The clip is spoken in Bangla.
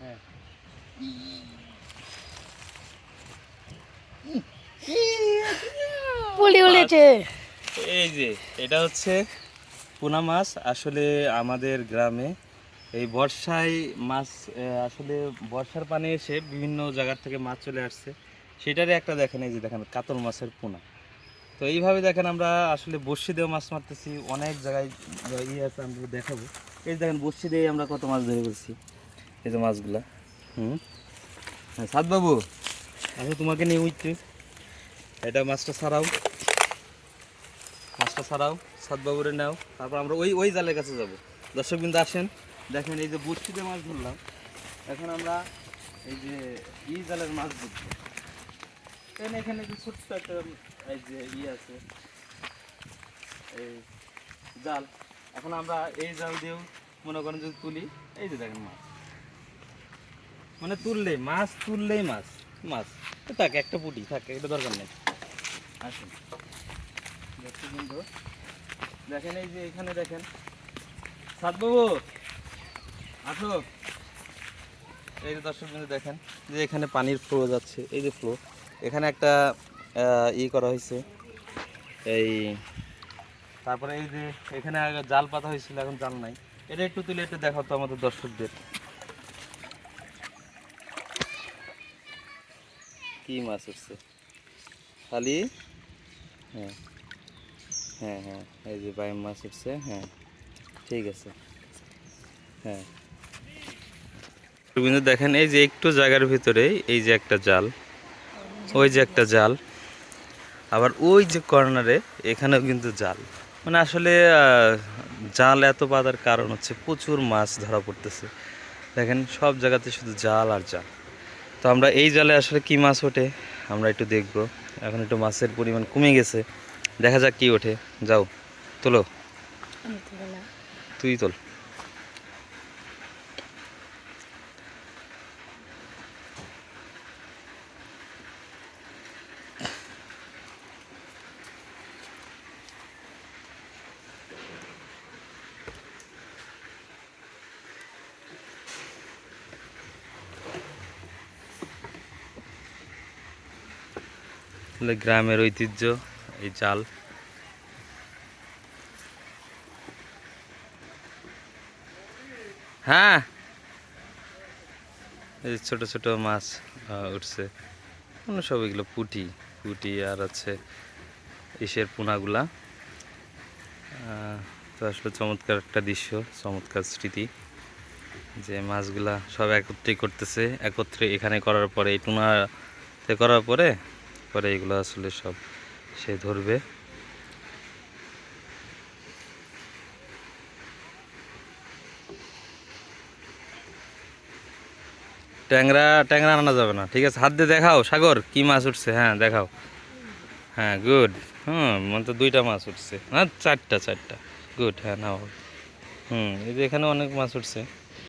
হ্যাঁ পুলি উলেছে এই যে এটা হচ্ছে পোনা মাছ। আসলে আমাদের গ্রামে এই বর্ষায় মাছ আসলে বর্ষার পানি এসে বিভিন্ন জায়গার থেকে মাছ চলে আসছে। সেটারই একটা দেখেন এই যে দেখেন কাতল মাছের পোনা। তো এইভাবে দেখেন আমরা আসলে বর্ষি দিয়ে মাছ মারতেছি। অনেক জায়গায় ইয়ে আছে আমরা দেখাবো। এই যে দেখেন বর্ষি দিয়ে আমরা কত মাছ ধরে ফেলছি। এই যে মাছগুলা। হুম। হ্যাঁ সাদ বাবু। আমি তোমাকে নিয়ে উঠছি। এটা মাছটা ছাড়াও। মাছটা ছাড়াও সাতবাবুরে নাও। তারপর আমরা ওই ওই জালের কাছে যাব। দর্শক বিন্দু আসেন। দেখেন এই যে বড়শিতে মাছ ধরলাম। এখন আমরা এই যে ই জালের মাছ ধরছি। এখানে এখানে যে ছোট্ট একটা এই যে ই আছে। এই জাল। এখন আমরা এই জাল দিয়েও মনে করেন যদি তুলি। এই যে দেখেন মাছ। মানে তুললেই মাছ তুললেই মাছ মাছ। থাক, একটা পুটি, থাকে, এটা দরকার নেই। আসুন। দর্শক বন্ধু দেখেন এই যে এখানে দেখেন। সাতবাবু, আসো। এই যে দর্শক বন্ধু দেখেন, যে এখানে পানির ফ্লো যাচ্ছে, এই যে ফ্লো। এখানে একটা ই করা হয়েছে। এই, তারপরে এই যে এখানে জাল পাতা হয়েছিল, এখন জাল নাই। এটা একটু তুলে একটু দেখাও তো আমাদের দর্শকদের। কি মাছ উঠছে? খালি? হ্যাঁ। হ্যাঁ হ্যাঁ এই যে বাইম মাছ উঠছে হ্যাঁ ঠিক আছে। হ্যাঁ। কিন্তু দেখেন, এই যে একটু জায়গার ভিতরে, এই যে একটা জাল, ওই যে একটা জাল, আবার ওই যে কর্নারে, এখানেও কিন্তু জাল। মানে আসলে জাল এত বাঁধার কারণ হচ্ছে প্রচুর মাছ ধরা পড়তেছে। দেখেন, সব জায়গাতে শুধু জাল আর জাল। তো আমরা এই জালে আসলে কি মাছ ওঠে আমরা একটু দেখব। এখন একটু মাছের পরিমাণ কমে গেছে। দেখা যাক কি ওঠে। যাও তোলো। তুই তোল। গ্রামের ঐতিহ্য, এই জাল হ্যাঁ। এই ছোট ছোট মাছ উঠছে। সব এগুলো পুটি পুটি আর আছে ইসের পোনাগুলা। তো আসলে চমৎকার একটা দৃশ্য, চমৎকার স্মৃতি। যে মাছগুলা সব একত্রে করতেছে, একত্রে এখানে করার পরে, এই টুনাতে করার পরে পরে এগুলো আসলে সব সে ধরবে। ট্যাংরা ট্যাংরা আনা যাবে না, ঠিক আছে? হাত দিয়ে দেখাও, সাগর, কি মাছ উঠছে? হ্যাঁ দেখাও। হ্যাঁ গুড হুম মানে তো দুইটা মাছ উঠছে। হ্যাঁ চারটা চারটা। গুড হ্যাঁ নাও। হুম, এই যে এখানে অনেক মাছ উঠছে।